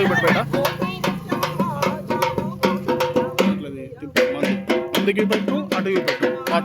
అడుగు పెట్టు బయట పెట్టు పెట్టు. పాట